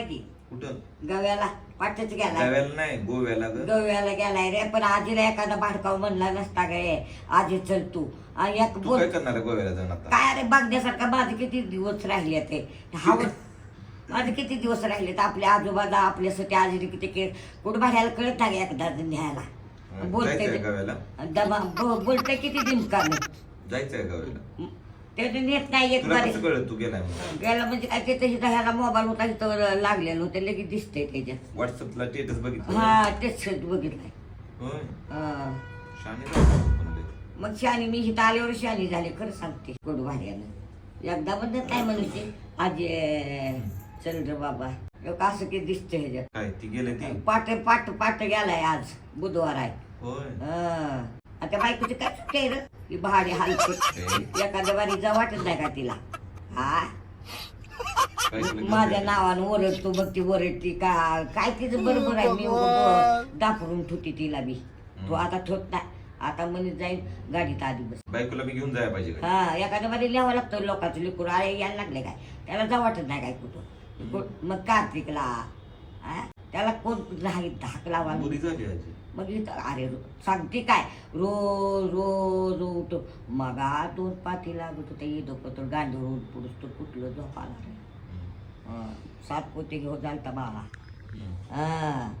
की? कुठं? गव्याला पाठच गेला गोव्याला नाही गोव्याला ग. गव्याला गेलाय रे पण आजीला एखादा भाडकाव म्हणला नसता काय आजी चल तू. आणि एक तू बोल. काय करणार आहे गोव्याला जाऊन आता? काय अरे बघण्यासारखं माझे किती दिवस राहिले ते. माझे किती दिवस राहिले तर आपल्या आजोबाला आपल्यासाठी आजी किती के कुठं भाड्याला कळत नाही एकदा न्यायला. बोलते गोव्याला? दमा बोलते किती दिमकाने जायचंय गोव्याला? ते नेत नाही एक तुला बारी. कसं कळलं तू गेलाय गेला म्हणजे काय ते ह्याला मोबाईल होता तिथं लागलेलं होतं लगेच दिसतंय त्याच्यात. व्हॉट्सअपला स्टेटस बघितलं हा तेच बघितलंय. होय? हा. शाने. मग शानी मी इथं आल्यावर शानी झाले खरं सांगते कडू भाड्यानं. एकदा पण काय म्हणते आजी चल रे बाबा एक असं की दिसतंय ह्याच्यात. काय ती गेले ती? पाट पाट पाट गेलाय आज बुधवार आहे. होय. आता बायकोची काय ती भाडी हालते. एखाद्या बारी जा वाटत नाही का तिला? हा? माझ्या? नावानं ओरडतो बघ ती ओरडती. का काय तिचं बरोबर आहे? मी उगाच दाखवून ठेवते तिला बी. तू आता ठेवत नाही. आता म्हणे जाईल गाडीत आधी बस. बायकोला बी घेऊन जायला पाहिजे का? हा एखाद्या बारी लिहावं लागतं लोकांचं लिकूर. अरे यायला लागले काय? त्याला जा वाटत नाही काय कुठं? मग कार्तिकला हा? त्याला कोण नाही धाक लावा मग इथं अरे रो- सांगते काय? रोज रोज उठ मगा दोन पाठी लागत होते येतो तर गांडूळ पुरुष तर कुठलं झोपाला रे. सात पोते घेऊन बाळा? हं. हा.